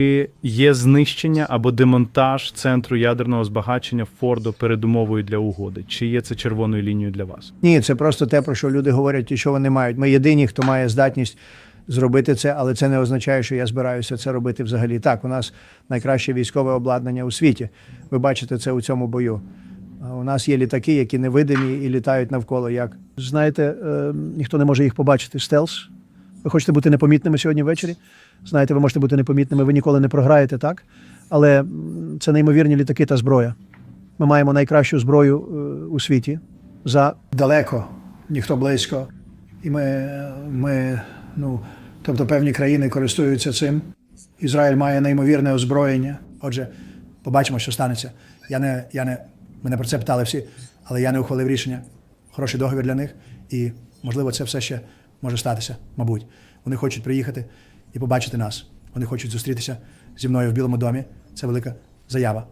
Чи є знищення або демонтаж центру ядерного збагачення Фордо передумовою для угоди? Чи є це червоною лінією для вас? Ні, це просто те, про що люди говорять і що вони мають. Ми єдині, хто має здатність зробити це, але це не означає, що я збираюся це робити взагалі. Так, у нас найкраще військове обладнання у світі. Ви бачите це у цьому бою. У нас є літаки, які невидимі і літають навколо. Як знаєте, е, ніхто не може їх побачити. Стелс. Ви хочете бути непомітними сьогодні ввечері? Знаєте, ви можете бути непомітними, ви ніколи не програєте, так? Але це неймовірні літаки та зброя. Ми маємо найкращу зброю е, у світі за далеко, ніхто близько. І ми, ми, ну, тобто певні країни користуються цим. Ізраїль має неймовірне озброєння. Отже, побачимо, що станеться. Я не, я не, мене про це питали всі, але я не ухвалив рішення. Хороший договір для них, і можливо це все ще може статися, мабуть. Вони хочуть приїхати і побачити нас. Вони хочуть зустрітися зі мною в Білому домі. Це велика заява.